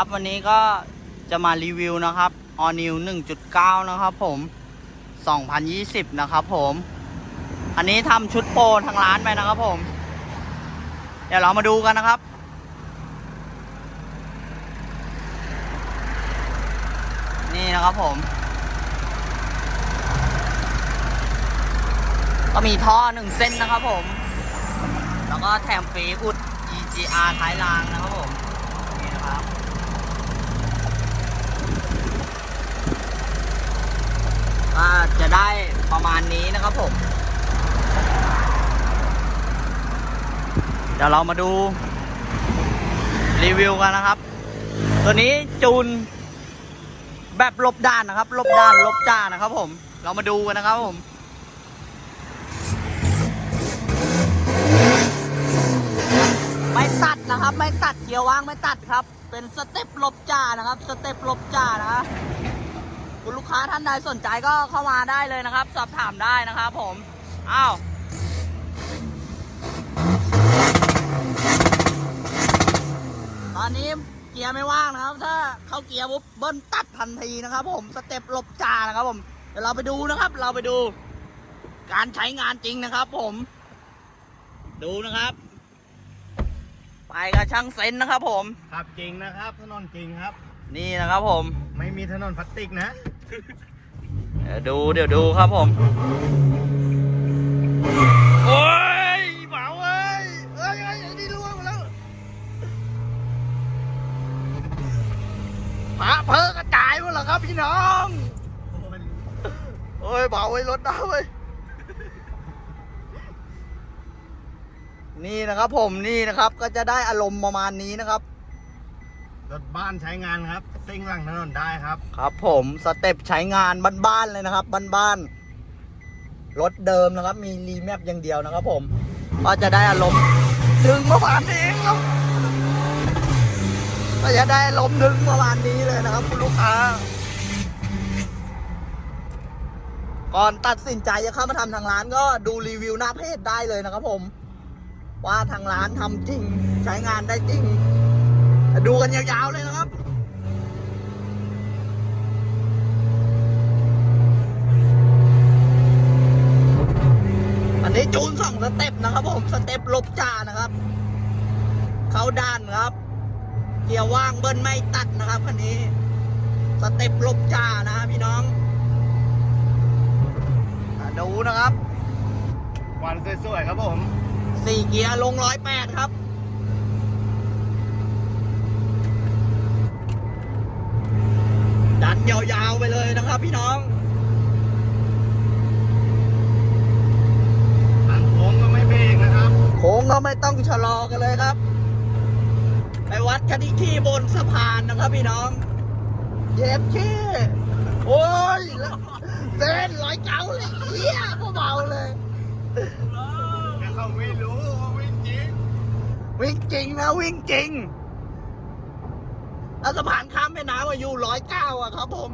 ครับวันนี้ก็จะมารีวิวนะครับ All New 1.9 นะครับผม 2020 นะครับผม อันนี้ทำชุดโปรทางร้านไปนะครับผม เดี๋ยวเรามาดูกันนะครับ นี่นะครับผม ก็มีท่อหนึ่งเส้นนะครับผม แล้วก็แถมฟรีอุด EGR ท้ายรางนะครับผม นี่นะครับ ก็จะได้ประมาณ นี้นะครับผม เดี๋ยวเรามาดู รีวิวกันนะครับ ตัวนี้จูน แบบลบด้านนะครับ ลบด้านลบจ้านะครับ ผม เรามาดูกันนะครับผมไม่ตัดนะครับ ไม่ตัดเกียร์ว่างไม่ตัดครับ เป็นสเต็ปลบจ้านะครับ สเต็ปลบจ้านะคุ ณลูกค้าท่านใดสนใจก็เข้ามาได้เลยนะครับ สอบถามได้นะครับผม อ้าวตอนนี้เกียร์ไม่ว่างนะครับ ถ้าเข้าเกียร์ปุ๊บเบิ้ลตัดทันทีนะครับ ผมสเต็ปลบจ่านะครับผมเดี๋ยวเราไปดูนะครับ เราไปดู การใช้งานจริงนะครับ ผม ดูนะครับ ไปกับช่างเซนนะครับ ผม ขับจริงนะครับ ถนนจริงครับ นี่นะครับผม ไม่มีถนนพลาสติกนะเดูเดี๋ยวดูครับผม โอ้ยเบาเอ้ยเอ้ยเอ้ยไอ้นี่ล่วงแล้วพระเพอกระจายหมดแล้วครับพี่น้อง โอ้ยเบาไว้รถได้เว้ยนี่นะครับผมนี่นะครับก็จะได้อารมณ์ประมาณนี้นะครับ รถบ้านใช้งานครับซิ่งหลังถนนได้ครับ ครับ ผมสเต็ปใช้งานบ้านๆเลยนะครับบ้านๆรถเดิมนะครับ มีรีแมปอย่างเดียวนะครับ ผมก็จะได้อารมณ์ถึงประมาณนี้ครับก็จะได้อารมณ์ถึงประมาณนี้เลยนะครับ คุณลูกค้า ก่อนตัดสินใจจะเข้ามาทำทางร้านก็ดูรีวิวหน้าเพจได้เลยนะครับผม ว่าทางร้านทำจริงใช้งานได้จริง ดูกันยาวๆเลยนะครับอันนี้จูนสองสเต็ปนะครับผมสเต็ปลบจ่านะครับ เข้าด้านครับ เกียร์ว่างเบิ้ลไม่ตัดนะครับคันนี้ สเต็ปลบจ่านะฮะพี่น้องอะดูนะครับควันสวยๆครับผมสี่เกียร์ลงร้อยแปดครับ ดัน ยาวๆไปเลยนะครับพี่น้องทางโค้งก็ไม่เบรกนะครับ โค้งก็ไม่ต้องชะลอกันเลยครับ ไปวัดกันอีกที่บนสะพานนะครับพี่น้องเย็บขี้โอ้ยแล้วเส้นร้อยเก้าเลยเฮียเบาๆเลยแต่เขาไม่รู้ว่าวิ่งจริง วิ่งจริงนะวิ่งจริง แล้วสะพานข้ามแม่น้ำอายุร้อยเก้าอะครับผม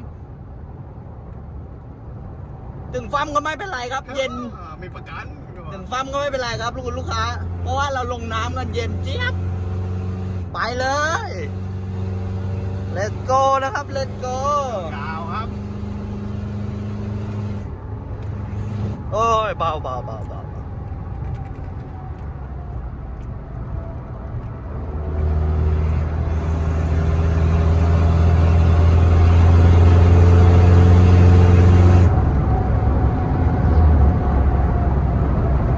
ถึงฟัมก็ไม่เป็นไรครับ เย็นอ่ามีประกันถึงฟัมก็ไม่เป็นไรครับลูกลูกค้า เพราะว่าเราลงน้ำกันเย็นเจี๊ยบไปเลย let's go นะครับ let's go กาวครับ โอ้ยเบาเบาเบาเบาเบา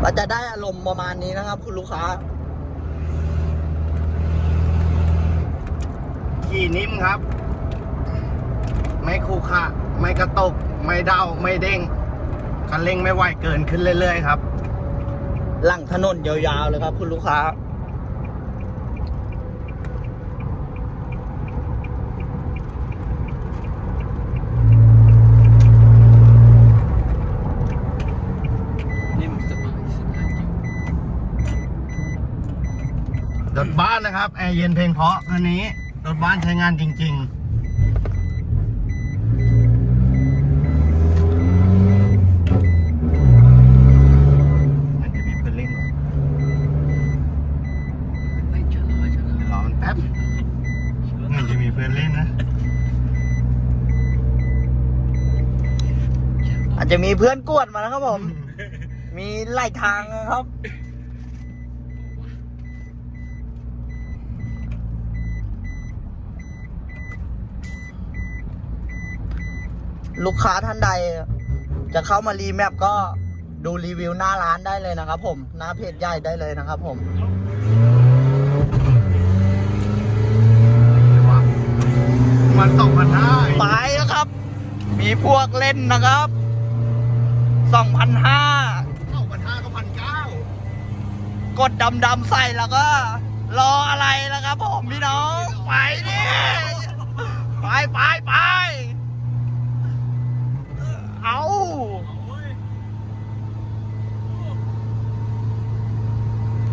ก็จะได้อารม ณ์ประมาณนี้นะครับ คุณลูกค้า ขี่นิ่มครับ ไม่คู่ขะไม่กระตก ไม่เด้าไม่เด้งคันเร่งไม่ไหวเกินขึ้นเรื่อยๆครับ หลังถนนยาวๆเลยครับ คุณลูกค้า นี่มันสบายสบายจริง รถบ้านนะครับแอร์เย็นเพลงเพราะคันนี้รถบ้านใช้งานจริงๆมันจะมีเพื่อนเล่นเหรอไม่เฉลยเฉลยเดี๋ยวรอมันแป๊บมันจะมีเพื่อนดินเล่นนะอาจจะมีเพื่อนกวดมานะครับผม มีไล่ทางนะครับ ลูกค้าท่านใด จะเข้ามารีแมปก็ดูรีวิวหน้าร้านได้เลยนะครับผม หน้าเพจใหญ่ได้เลยนะครับผมมันสองพันห้าไปแล้วครับ มีพวกเล่นนะครับ2,500สองพันห้าก็พันเก้ากดดำๆใส่แล้วก็ รออะไรแล้วครับผมพี่น้อง ไปดิไปไปไป เอา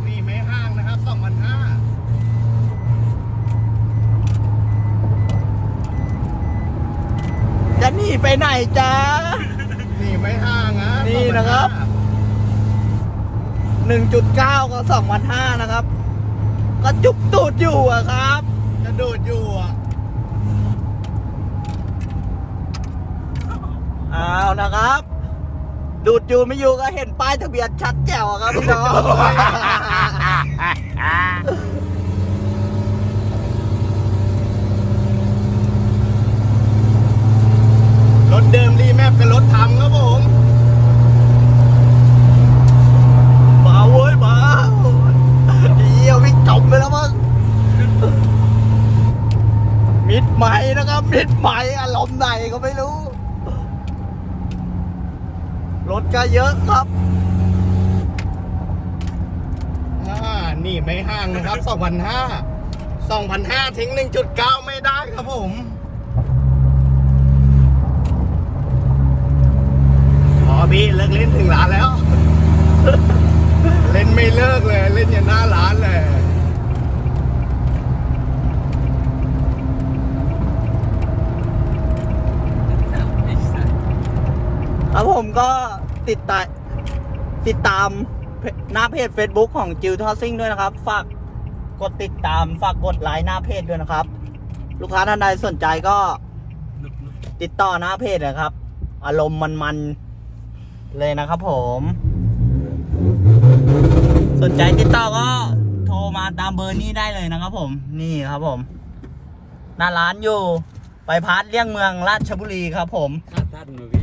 นี่ไม่ห้างนะครับสองพันห้าจะหนีไปไหนจ๊ะนี่ไม่ห้างนะนี่นะครับ 1.9ก็2,500นะครับ ก็จุกตูดอยู่อะครับ จะดูดอยู่อะ เอานะครับ ดูดอยู่ไม่อยู่ก็เห็นป้ายทะเบียนชัดแจ๋วอะครับพี่น้องรถเดิมรีแมปกับรถทำครับผมมาเว้ยมาเยี่ยวิ่งจมไปแล้วมั้งมิดไหมนะครับมิดไหมอารมณ์ไหนก็ไม่รู้ รถก็เยอะครับอ่านี่ไม่ห่างนะครับสองพันห้าสองพันห้าทิ้งหนึ่งจุดเก้าไม่ได้ครับผม พอพี่เลิกเล่นถึงร้านแล้ว เล่นไม่เลิกเลย เล่นอย่างหน้าร้านเลย ครับผมก็ ติดตามติดตามหน้าเพจ Facebook ของจิวทอซิ่งด้วยนะครับ ฝากกดติดตาม ฝากกดไลค์หน้าเพจด้วยนะครับ ลูกค้าท่านใดสนใจก็ติดต่อหน้าเพจนะครับ อารมณ์มันๆเลยนะครับผม สนใจติดต่อก็โทรมาตามเบอร์นี้ได้เลยนะครับผม นี่ครับผม หน้าร้านอยู่ ไปพาร์ทเลี่ยงเมืองราชบุรีครับผมท่าน